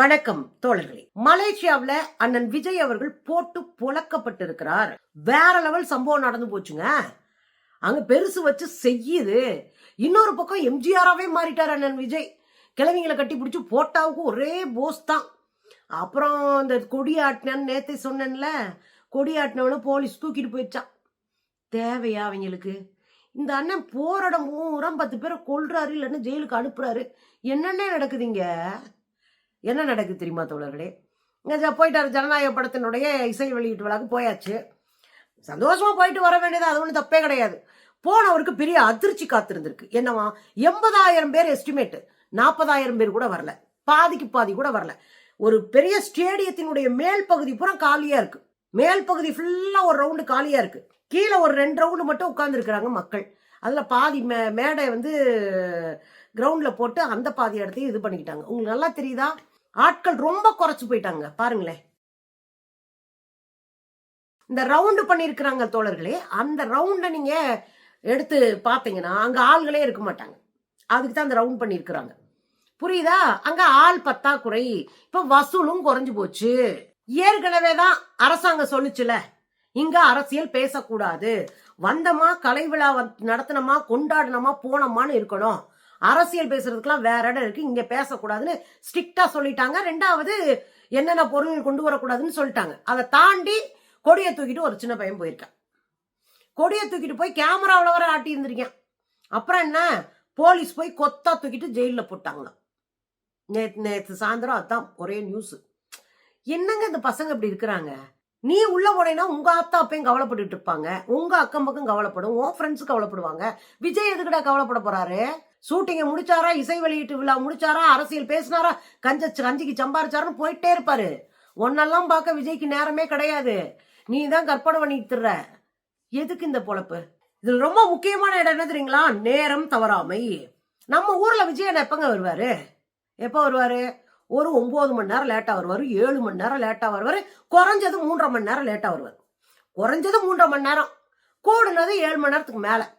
வணக்கம் தோழர்களே. மலேசியாவில அண்ணன் விஜய் அவர்கள் போட்டு புழக்கப்பட்டிருக்கிறார். வேற லெவல் சம்பவம் நடந்து போச்சுங்க. அங்க பெருசு வச்சு செய்யுது. இன்னொரு பக்கம் எம்ஜிஆராகவே மாறிட்டார் அண்ணன் விஜய். கிழவிங்களை கட்டி பிடிச்சி போட்டாவுக்கு ஒரே போஸ் தான். அப்புறம் இந்த கொடியாட்டினு நேத்தே சொன்னேன்ல கொடியாட்டினவன போலீஸ் தூக்கிட்டு போயிடுச்சான். தேவையா அவங்களுக்கு? இந்த அண்ணன் போற பூரா பத்து பேரை கொள்றாரு இல்லைன்னு ஜெயிலுக்கு அனுப்புறாரு. என்னென்ன நடக்குதுங்க என்ன நடக்குது தெரியுமா தோழர்களே? இங்கே ஜனநாயக படத்தினுடைய இசை வெளியீட்டு விழாக்கு போயாச்சு. சந்தோஷமாக போயிட்டு வர வேண்டியது அது ஒன்றும் தப்பே கிடையாது. போனவருக்கு பெரிய அதிர்ச்சி காத்திருந்திருக்கு. என்னவா? எண்பதாயிரம் பேர் எஸ்டிமேட் நாற்பதாயிரம் பேர் கூட வரல. பாதிக்கு பாதி கூட வரல. ஒரு பெரிய ஸ்டேடியத்தினுடைய மேல் பகுதி பூரா காலியாக இருக்கு. மேல் பகுதி ஃபுல்லாக ஒரு ரவுண்டு காலியாக இருக்கு. கீழே ஒரு ரெண்டு ரவுண்டு மட்டும் உட்காந்துருக்குறாங்க மக்கள். அதில் பாதி மே மேடை வந்து கிரவுண்டில் போட்டு அந்த பாதி இடத்தையும் இது பண்ணிக்கிட்டாங்க. உங்களுக்கு நல்லா தெரியுதா? ஆட்கள் ரொம்ப குறைச்சு போயிட்டாங்க. பாருங்களேன். இந்த ரவுண்டு பண்ணியிருக்கிறாங்க தோழர்களே அந்த ரவுண்டை நீங்க எடுத்து பார்த்தீங்கன்னா அங்க ஆள்களே இருக்க மாட்டாங்க. அதுக்கு தான் அந்த ரவுண்ட் பண்ணியிருக்கிறாங்க. புரியுதா? அங்க ஆள் பத்தாக்குறை இப்ப வசூலும் குறைஞ்சு போச்சு. ஏற்கனவே தான் அரசாங்கம் சொல்லுச்சுல இங்க அரசியல் பேசக்கூடாது. வந்தமா கலை விழா நடத்தினமா கொண்டாடினமா போனோமான்னு இருக்கணும். அரசியல் பேசுறதுக்கெல்லாம் வேற இடம் இருக்கு. இங்க பேசக்கூடாதுன்னு ஸ்ட்ரிக்டா சொல்லிட்டாங்க. ரெண்டாவது என்னென்ன பொருள் கொண்டு வரக்கூடாதுன்னு சொல்லிட்டாங்க. அதை தாண்டி கொடியை தூக்கிட்டு ஒரு சின்ன பையன் போயிருக்கான். கொடியை தூக்கிட்டு போய் கேமராவில் வர ஆட்டி இருந்திருக்கேன் அப்புறம் என்ன? போலீஸ் போய் கொத்தா தூக்கிட்டு ஜெயிலில் போட்டாங்களாம் நேற்று நேற்று சாயந்தரம் அதான் ஒரே நியூஸ் என்னங்க இந்த பசங்க இப்படி இருக்கிறாங்க? நீ உள்ள போனேன்னா உங்க அத்தா அப்பையும் கவலைப்பட்டுட்டு இருப்பாங்க. உங்க அக்கம் பக்கம் கவலைப்படும். உன் ஃப்ரெண்ட்ஸ் கவலைப்படுவாங்க. விஜய் எதுக்குடா கவலைப்பட போறாரு? ஷூட்டிங்கை முடிச்சாரா? இசை வெளியீட்டு விழா முடிச்சாரா? அரசியல் பேசினாரா? கஞ்ச கஞ்சிக்கு சம்பாரிச்சாருன்னு போயிட்டே இருப்பாரு. ஒன்னெல்லாம் பார்க்க விஜய்க்கு நேரமே கிடையாது. நீ தான் கற்பனை பண்ணிட்டுற எதுக்கு இந்த பொழப்பு? இதுல ரொம்ப முக்கியமான இடம் என்ன தெரியுங்களா? நேரம் தவறாமை. நம்ம ஊர்ல விஜயன் எப்பங்க வருவாரு? எப்போ வருவாரு? ஒரு ஒன்பது மணி நேரம் லேட்டாக வருவார் ஏழு மணி நேரம் லேட்டாக வருவார் குறைஞ்சது மூன்றரை மணி நேரம் லேட்டாக வருவார். குறைஞ்சது மூன்றரை மணி நேரம். கூடுனது ஏழு மணி நேரத்துக்கு மேல.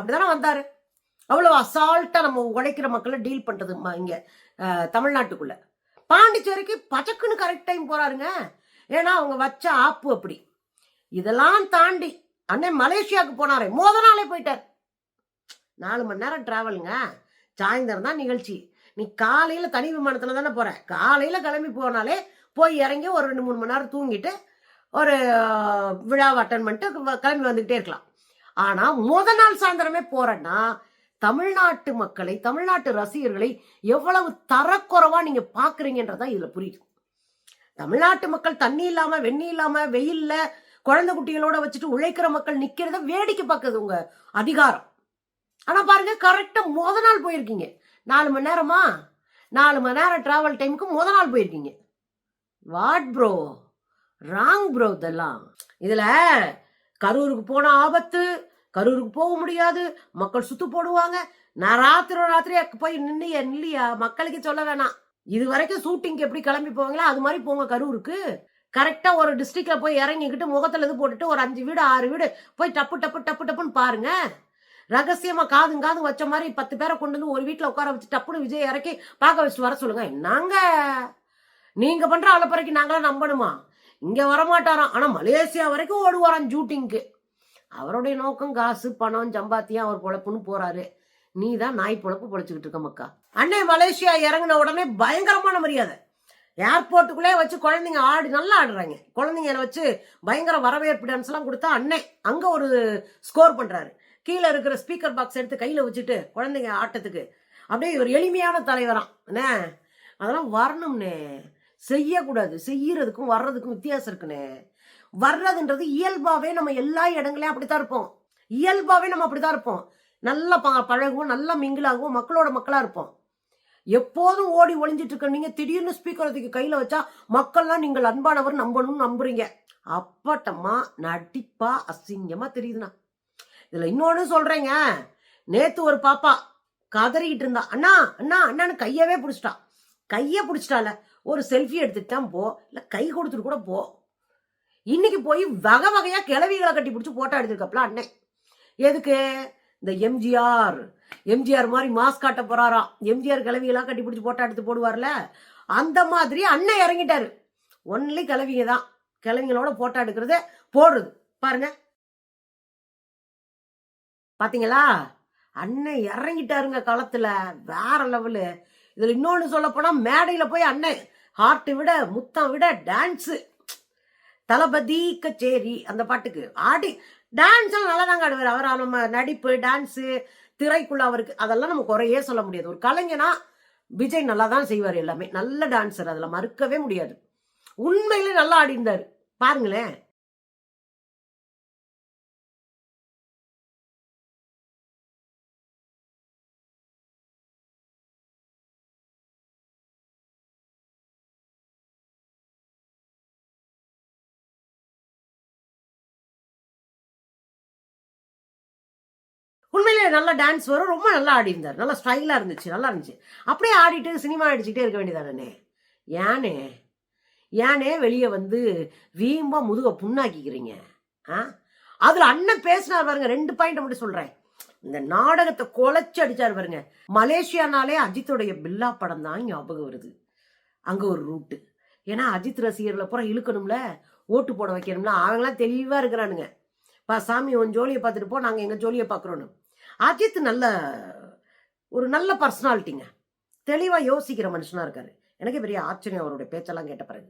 அப்படிதானே வந்தார்? அவ்வளவு அசால்ட்டா நம்ம உழைக்கிற மக்களை டீல் பண்றது இங்கே இங்க தமிழ்நாட்டுக்குள்ள. பாண்டிச்சேரிக்கு பச்சக்குன்னு கரெக்ட் டைம் போறாருங்க. ஏன்னா அவங்க வச்ச ஆப்பு அப்படி. இதெல்லாம் தாண்டி அண்ணன் மலேசியாவுக்கு போனாரே. மோத நாளே போயிட்டார். நாலு மணி நேரம் டிராவலுங்க சாயந்தரம் தான் நிகழ்ச்சி. நீ காலையில தனி விமானத்துல தானே போற. காலையில கிளம்பி போனாலே போய் இறங்கி ஒரு ரெண்டு மூணு மணி நேரம் தூங்கிட்டு ஒரு விழாவை அட்டன் பண்ணிட்டு கிளம்பி வந்துகிட்டே இருக்கலாம். ஆனா முத நாள் சாயந்தரமே போறேன்னா தமிழ்நாட்டு மக்களை தமிழ்நாட்டு ரசிகர்களை எவ்வளவு தரக்குறைவா நீங்க பாக்குறீங்கன்றதான் இதுல புரியுது. தமிழ்நாட்டு மக்கள் தண்ணி இல்லாம வெண்ணி இல்லாம வெயில்ல குழந்தை குட்டிகளோட வச்சுட்டு உழைக்கிற மக்கள் நிக்கிறத வேடிக்கை பார்க்குது உங்க அதிகாரம். ஆனா பாருங்க கரெக்டா முத நாள் போயிருக்கீங்க. நாலு மணி நேரமா? நாலு மணி நேரம் டிராவல் டைமுக்கு முத நாள் போயிருக்கீங்க. வாட் ப்ரோ ராங் ப்ரோ இதெல்லாம். இதுல கரூருக்கு போன ஆபத்து கரூருக்கு போக முடியாது. மக்கள் சுத்து போடுவாங்க. நான் ராத்திரி ராத்திரியா போய் நின்று நில்லையா மக்களுக்கு சொல்ல வேணாம். இது வரைக்கும் ஷூட்டிங்க்கு எப்படி கிளம்பி போவாங்களோ அது மாதிரி போங்க கரூருக்கு. கரெக்டா ஒரு டிஸ்ட்ரிக்ட்ல போய் இறங்கிக்கிட்டு முகத்துல இது போட்டுட்டு ஒரு அஞ்சு வீடு ஆறு வீடு போய் டப்பு டப்பு டப்பு டப்புன்னு பாருங்க. ரகசியமா காதும் காதும் வச்ச மாதிரி பத்து பேரை கொண்டு வந்து ஒரு வீட்டுல உட்கார வச்சு டப்புன்னு விஜய் இறக்கி பார்க்க வச்சுட்டு வர சொல்லுங்க. என்னங்க? நீங்க பண்ற அளப்பறைக்கு நாங்களாம் நம்பணுமா? இங்க வரமாட்டாராம். ஆனா மலேசியா வரைக்கும் ஓடுவாராம் ஜூட்டிங்க்கு அவருடைய நோக்கம் காசு பணம் சம்பாத்தியம் அவர் பொழப்புன்னு போறாரு. நீ தான் நாய் பொழப்பு பொழைச்சிக்கிட்டு இருக்க மக்கா. அண்ணே மலேசியா இறங்கின உடனே பயங்கரமான மரியாதை. ஏர்போர்ட்டுக்குள்ளே வச்சு குழந்தைங்க ஆடி நல்லா ஆடுறாங்க. குழந்தைங்கள வச்சு பயங்கர வரவேற்பு டான்ஸ் எல்லாம் கொடுத்தா அண்ணே அங்க ஒரு ஸ்கோர் பண்றாரு. கீழே இருக்கிற ஸ்பீக்கர் பாக்ஸ் எடுத்து கையில வச்சுட்டு குழந்தைங்க ஆட்டத்துக்கு. அப்படியே ஒரு எளிமையான தலைவராம். என்ன அதெல்லாம் வரணும்னே செய்யக்கூடாது. செய்யறதுக்கும் வர்றதுக்கும் வித்தியாசம் இருக்குண்ணே. வர்றதுன்றது இயல்பாகவே நம்ம எல்லா இடங்களையும் அப்படித்தான் இருப்போம். இயல்பாகவே நம்ம அப்படித்தான் இருப்போம். நல்லா ப பழகுவோம் நல்லா மிங்கிளாகவும் மக்களோட மக்களாக இருப்போம். எப்போதும் ஓடி ஒளிஞ்சிட்டு இருக்க நீங்க திடீர்னு ஸ்பீக்கர் கையில் கையில வச்சா மக்கள்லாம் நீங்கள் அன்பானவர் நம்பணும்னு நம்புறீங்க. அப்பட்டமா நடிப்பா அசிங்கமா தெரியுதுண்ணா. இதுல இன்னொன்னு சொல்றேங்க. நேத்து ஒரு பாப்பா கதறிக்கிட்டு இருந்தா அண்ணா அண்ணா அண்ணான்னு கையவே பிடிச்சிட்டா. கையை பிடிச்சிட்டால ஒரு செல்ஃபி எடுத்துட்டு தான் போ. இல்லை கை கொடுத்துட்டு கூட போ. இன்னைக்கு போய் வகை வகையா கிளவிகளை கட்டி பிடிச்சி போட்டோ எடுத்திருக்கப்பல அண்ணன் எதுக்கு? இந்த எம்ஜிஆர். எம்ஜிஆர் மாதிரி மாஸ்க் காட்ட போறாராம் எம்ஜிஆர் கிளவியெல்லாம் கட்டி பிடிச்சி போட்டோ எடுத்து போடுவார்ல? அந்த மாதிரி அண்ணன் இறங்கிட்டாரு. ஒன்லி கிளவிங்க தான். கிளவிங்களோட போட்டோ எடுக்கிறது போடுறது. பாருங்க. பாத்தீங்களா? அண்ணன் இறங்கிட்டாருங்க களத்துல. வேற லெவலு. இதுல இன்னொன்னு சொல்ல போனா மேடையில போய் அண்ணன் ஹார்ட் விட முத்தம் விட டான்ஸ் தளபதி கச்சேரி அந்த பாட்டுக்கு. ஆடி டான்ஸ் எல்லாம் நல்லா தாங்க ஆடுவார். அவர் நம்ம நடிப்பு டான்ஸு திரைக்குள்ள அவருக்கு அதெல்லாம் நம்ம குறையே சொல்ல முடியாது. ஒரு கலைஞனா விஜய் நல்லா தான் செய்வார் எல்லாமே. நல்ல டான்ஸர் அதில் மறுக்கவே முடியாது. உண்மையிலே நல்லா ஆடி இருந்தார் பாருங்களேன். உண்மையிலே நல்லா டான்ஸ் வரும். ரொம்ப நல்லா ஆடி இருந்தார். நல்லா ஸ்டைலாக இருந்துச்சு. நல்லா இருந்துச்சு. அப்படியே ஆடிட்டு சினிமா அடிச்சுட்டே இருக்க வேண்டியதானே? ஏனே? ஏனே வெளியே வந்து வீம்பா முதுக புண்ணாக்கிக்கிறீங்க. ஆ? அதில் அண்ணன் பேசினார் பாருங்க. ரெண்டு பாயிண்ட் மட்டும் சொல்கிறேன் இந்த நாடகத்தை குலைச்சி அடிச்சார் பாருங்க. மலேசியானாலே அஜித்துடைய பில்லா படம் தான் ஞாபகம் வருது. அங்கே ஒரு ரூட்டு ஏன்னா அஜித் ரசிகர்களை பூரா இழுக்கணும்ல? ஓட்டு போட வைக்கணும்ல? அவங்களாம் தெளிவாக இருக்கிறானுங்க. பா சாமி உன் ஜோலியை பார்த்துட்டு போ. நாங்கள் எங்கள் ஜோலியை பார்க்குறோன்னு. அஜித் நல்ல ஒரு நல்ல பர்சனாலிட்டிங்க தெளிவாக யோசிக்கிற மனுஷனாக இருக்காரு. எனக்கு பெரிய ஆச்சரியம் அவருடைய பேச்செல்லாம் கேட்ட பிறகு.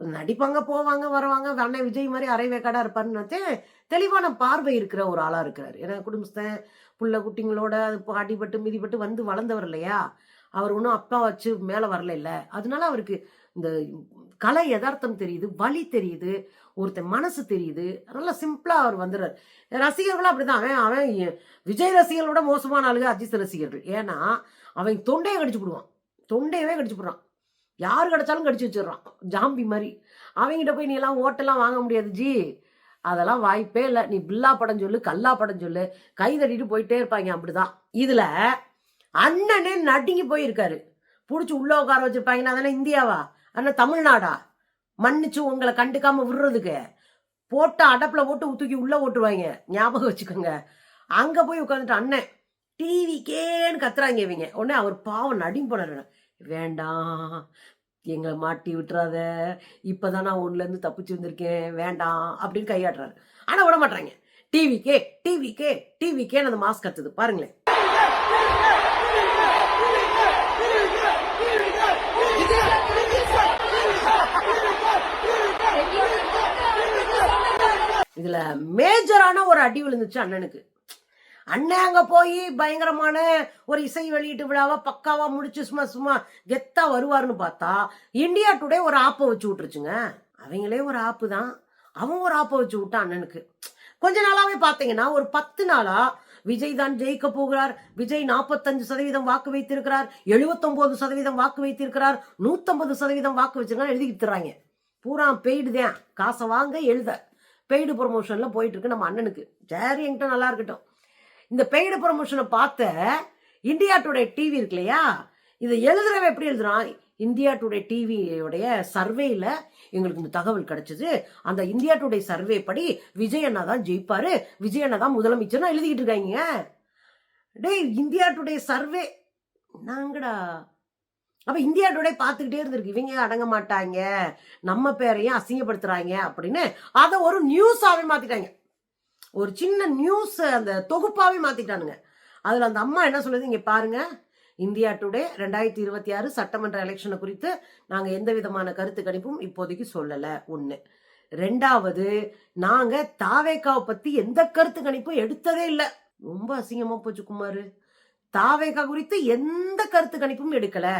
நடிப்பாங்க போவாங்க வருவாங்க அண்ணன் விஜய் மாதிரி அரைவேக்காடாக இருப்பாருன்னு தெளிவான பார்வை இருக்கிற ஒரு ஆளாக இருக்கிறார். ஏன்னா குடும்பஸ்தன் புள்ள குட்டிங்களோட அது அடிபட்டு மிதிப்பட்டு வந்து வளர்ந்தவர் இல்லையா? அவர் ஒன்றும் அப்பா வச்சு மேலே வரல இல்லை. அதனால அவருக்கு இந்த கலை யதார்த்தம் தெரியுது வலி தெரியுது ஒருத்தன் மனசு தெரியுது. நல்லா சிம்பிளாக அவர் வந்துடுறார். ரசிகர்களும் அப்படிதான். அவன் அவன் விஜய் ரசிகர்களோட மோசமான ஆளுக அஜித் ரசிகர்கள். ஏன்னா அவன் தொண்டையை கடிச்சு விடுவான் தொண்டையவே கடிச்சு விடுறான் யார் கிடைச்சாலும் கடிச்சு வச்சிடுறான். ஜாம்பி மாதிரி. அவங்ககிட்ட போய் நீ எல்லாம் ஓட்டெல்லாம் வாங்க முடியாது ஜி. அதெல்லாம் வாய்ப்பே இல்லை. நீ பில்லா படம் சொல்லு கல்லா படம் சொல்லு. கை தட்டிட்டு போயிட்டே இருப்பாங்க. அப்படிதான். இதுல அண்ணனே நடுங்கி போயிருக்காரு. பிடிச்சி உள்ள உட்கார வச்சிருப்பாங்கன்னா அதெல்லாம் இந்தியாவா? ஆனால் தமிழ்நாடா? மன்னிச்சு உங்களை கண்டுக்காம விடுறதுக்கு. போட்டு அடப்பில் போட்டு தூக்கி உள்ளே ஓட்டுருவாங்க ஞாபகம் வச்சுக்கோங்க. அங்கே போய் உட்காந்துட்டு அண்ணன் டிவிக்கேன்னு கத்துறாங்க இவங்க. உடனே அவர் பாவம் நடிங்க போனார் வேண்டாம். எங்களை மாட்டி விட்டுறாத. இப்பதான் நான் ஒன்றுலேருந்து தப்பிச்சு வந்திருக்கேன். வேண்டாம். அப்படின்னு கையாடுறாரு ஆனால் விட மாட்டாங்க டிவிக்கே டிவிக்கே டிவிக்கேன்னு அந்த மாஸ்க் கத்துது பாருங்களேன். இதுல மேஜரான ஒரு அடி விழுந்துச்சு அண்ணனுக்கு. அண்ணன் அங்க போய் பயங்கரமான ஒரு இசை வெளியீட்டு விழாவா பக்காவா முடிச்சு சும்மா சும்மா கெத்தா வருவாருன்னு பார்த்தா இந்தியா டுடே ஒரு ஆப்பை வச்சு விட்டுருச்சுங்க. அவங்களே ஒரு ஆப்பு தான். அவன் ஒரு ஆப்பை வச்சு விட்டான் அண்ணனுக்கு. கொஞ்ச நாளாவே பாத்தீங்கன்னா ஒரு பத்து நாளா விஜய் தான் ஜெயிக்க போகிறார். விஜய் நாற்பத்தஞ்சு சதவீதம் வாக்கு வைத்திருக்கிறார். எழுபத்தொன்பது சதவீதம் வாக்கு வைத்திருக்கிறார். நூத்தம்பது சதவீதம் வாக்கு வச்சிருக்காங்க எழுதி தர்றாங்க. பூரா பெய்டுதான் காசை வாங்க எழுத. பெய்டு ப்ரொமோஷனில் போயிட்டு இருக்கு நம்ம அண்ணனுக்கு. சரி என்கிட்ட நல்லா இருக்கட்டும். இந்த பெய்டு ப்ரொமோஷனை பார்த்த இந்தியா டுடே டிவி இருக்கு இல்லையா? இதை எழுதுறவன் எப்படி எழுதுறான்? இந்தியா டுடே டிவியோடைய சர்வேயில் எங்களுக்கு இந்த தகவல் கிடைச்சது. அந்த இந்தியா டுடே சர்வே படி விஜய் அண்ணா தான் ஜெயிப்பார். விஜய் அண்ணா தான் முதலமைச்சர்னா எழுதிக்கிட்டு இருக்காங்க. டேய் இந்தியா டுடே சர்வே நாங்கடா அப்போ இந்தியா டுடே பார்த்துக்கிட்டே இருந்திருக்கு. இவங்க அடங்க மாட்டாங்க? நம்ம பேரையும் அசிங்கப்படுத்துகிறாங்க அப்படின்னு அதை ஒரு நியூஸாகவே மாற்றிட்டாங்க ஒரு சின்ன நியூஸ் அந்த தொகுப்பாகவே மாற்றிட்டானுங்க அதில் அந்த அம்மா என்ன சொல்லுது? இங்கே பாருங்கள் இந்தியா டுடே ரெண்டாயிரத்தி இருபத்தி ஆறு சட்டமன்ற எலெக்ஷனை குறித்து நாங்கள் எந்த விதமான கருத்து கணிப்பும் இப்போதைக்கு சொல்லலை. ஒன்று ரெண்டாவது நாங்கள் தாவேக்காவை பற்றி எந்த கருத்து கணிப்பும் எடுத்ததே இல்லை. ரொம்ப அசிங்கமாக போச்சு குமார். தாவேகா குறித்து எந்த கருத்து கணிப்பும் எடுக்கலை.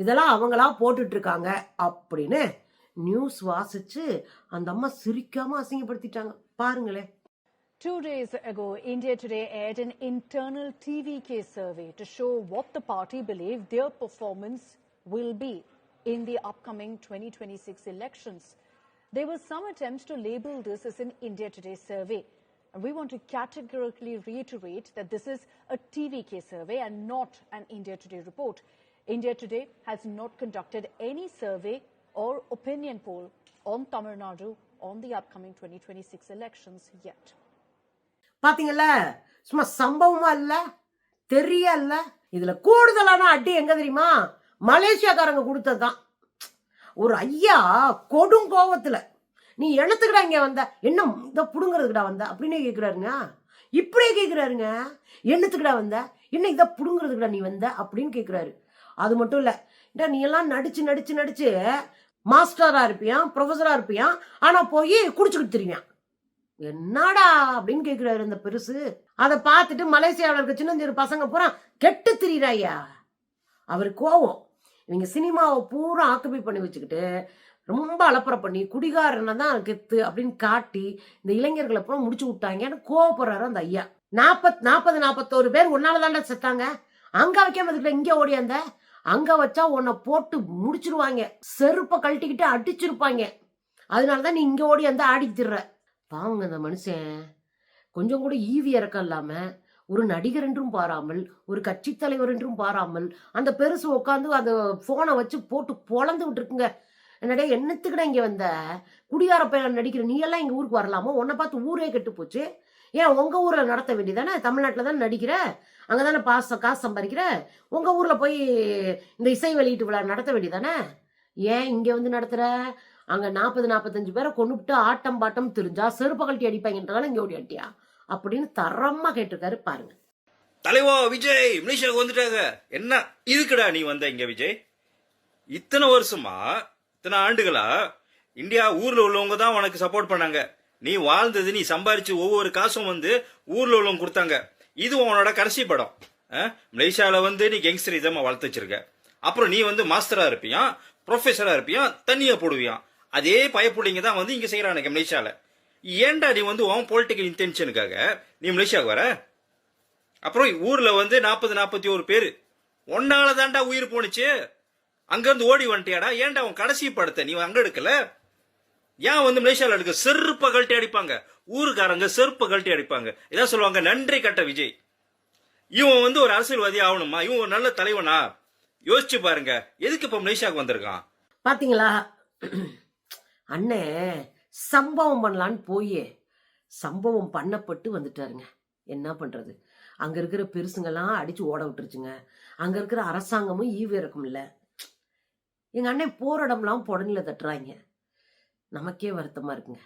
இதெல்லாம் அவங்களா போட்டுட்ருக்காங்க அப்படின்னு நியூஸ் வாசிச்சு அந்த அம்மா சிரிக்காம அசிங்கப்படுத்திட்டாங்க பாருங்களேன் Two days ago, India Today aired an internal TVK survey to show what the party believed their performance will be in the upcoming 2026 elections. There were some attempts to label this as an India Today survey. And we want to categorically reiterate that this is a TVK survey and not an India Today report. India Today has not conducted any survey or opinion poll on Tamil Nadu on the upcoming 2026 elections yet. பாத்தீங்கல்ல சும்மா சம்பவமா இல்ல தெரியல இதுல கூடுதலான அடி எங்க தெரியுமா? மலேசியாக்காரங்க கொடுத்ததுதான். ஒரு ஐயா கொடும் கோவத்துல நீ என்னத்துக்குடா இங்க வந்த? என்ன இந்த புடுங்கிறதுக்குடா வந்த? அப்படின்னு கேக்குறாருங்க. இப்படியே கேக்குறாருங்க. என்னத்துக்குடா வந்த? என்ன இதை புடுங்கிறதுக்குடா நீ வந்த? அப்படின்னு கேக்குறாரு. அது மட்டும் இல்லை. டா, நீ எல்லாம் நடிச்சு நடிச்சு நடிச்சு மாஸ்டராக இருப்பியான் ப்ரொஃபஸராக இருப்பியான் ஆனால் போய் குடிச்சுக்கிட்டு தெரியும் என்னடா அப்படின்னு கேட்குறாரு இந்த பெருசு. அதை பார்த்துட்டு மலேசியாவில் இருக்க சின்னஞ்சிறு பசங்க பூரா கெட்டு திரியிறாயா அவர் கோவம். இவங்க சினிமாவை பூரா ஆக்குபை பண்ணி வச்சுக்கிட்டு ரொம்ப அலப்பறை பண்ணி குடிகாரனை தான் கெத்து அப்படின்னு காட்டி இந்த இளைஞர்களை பூரா முடிச்சு விட்டாங்கன்னு கோவப்படுறாரு அந்த ஐயா. நாற்பத் நாற்பது நாற்பத்தோரு பேர் ஒன்னால தாண்டா செத்தாங்க. அங்கே வைக்காம இதுக்குள்ள இங்கே ஓடியாந்த அங்க வச்சா உன்னை போட்டு முடிச்சிருவாங்க. செருப்பை கழட்டிக்கிட்டு அடிச்சிருப்பாங்க. அதனாலதான் நீ இங்க ஓடி வந்து ஆடி பாவங்க அந்த மனுஷன். கொஞ்சம் கூட ஈவி இறக்கம் இல்லாம ஒரு நடிகர் என்றும் பாராமல் ஒரு கட்சி தலைவர் என்றும் பாராமல் அந்த பெருசு உட்காந்து அந்த போனை வச்சு போட்டு பொழந்து விட்டுருக்குங்க. என்னடே என்னத்துக்கிட்ட இங்க வந்த? குடியார பையன் நடிக்கிற நீ எல்லாம் எங்க ஊருக்கு வரலாமோ? உன்னை பார்த்து ஊரே கெட்டு போச்சு. ஏன் உங்க ஊர்ல நடத்த வேண்டியதானே தமிழ்நாட்டில் தானே நடிக்கிற? அங்கதானே பாச காசு சம்பாதிக்கிற? உங்க ஊர்ல போய் இந்த இசை வெளியீட்டு விழா நடத்த வேண்டியதானே ஏன் இங்கே வந்து நடத்துற? அங்கே நாற்பது நாற்பத்தஞ்சு பேரை கொண்டுபிட்டு ஆட்டம் பாட்டம் தெரிஞ்சா செருப்பு கழட்டி அடிப்பாங்கன்றதால இங்கே ஓடி அட்டியா அப்படின்னு தரமாக கேட்டிருக்காரு பாருங்க. தலைவா விஜய் மலேசியாவுக்கு வந்துட்டாங்க. என்ன? இதுக்குடா நீ வந்த இங்க விஜய்? இத்தனை வருஷமா இத்தனை ஆண்டுகளா இந்தியா ஊர்ல உள்ளவங்க தான் உனக்கு சப்போர்ட் பண்ணாங்க. நீ வாழ்ந்தது நீ சம்பாரிச்சு ஒவ்வொரு காசும் வந்து ஊர்ல உள்ளவங்க கொடுத்தாங்க. இது உன்னோட கடைசி படம். அஹ்? மலேசியால வந்து நீ கேங்ஸ்டர் இதமா வளர்த்து வச்சிருக்க. அப்புறம் நீ வந்து மாஸ்டரா இருப்பியா ப்ரொஃபஸரா இருப்பியா தண்ணியை போடுவியான் அதே பயப்புள்ளைங்க தான் வந்து இங்க செய்யறானுங்க மலேசியால. ஏன்டா நீ வந்து உன் பொலிட்டிக்கல் இன்டென்ஷனுக்காக நீ மலேசியாவுக்கு வர? அப்புறம் ஊர்ல வந்து நாற்பது நாற்பத்தி ஒரு பேர். ஒன்றாலதாண்டா உயிர் போணுச்சு. அங்கேருந்து ஓடி வந்துட்டியாடா. ஏன்டா உன் கடைசி படத்தை நீ அங்க எடுக்கல? ஏன் வந்து மலேசியாவில் எடுக்க செருப்பை கழட்டி அடிப்பாங்க? ஊருக்காரங்க செருப்பை கழட்டி அடிப்பாங்க. இதான் சொல்லுவாங்க நன்றி கட்ட விஜய். இவன் வந்து ஒரு அரசியல்வாதி ஆகணுமா? இவன் ஒரு நல்ல தலைவனா? யோசிச்சு பாருங்க எதுக்கு இப்ப மலேசியாவுக்கு வந்திருக்கான்? பாத்தீங்களா? அண்ணே சம்பவம் பண்ணலான்னு போயே சம்பவம் பண்ணப்பட்டு வந்துட்டாருங்க. என்ன பண்றது? அங்க இருக்கிற பெருசுங்கெல்லாம் அடிச்சு ஓட விட்டுருச்சுங்க. அங்க இருக்கிற அரசாங்கமும் ஈவு இறக்கம் இல்ல எங்க அண்ணன் போற இடம்லாம் புடனில தட்டுறாங்க. நமக்கே வருத்தமாக இருக்குங்க.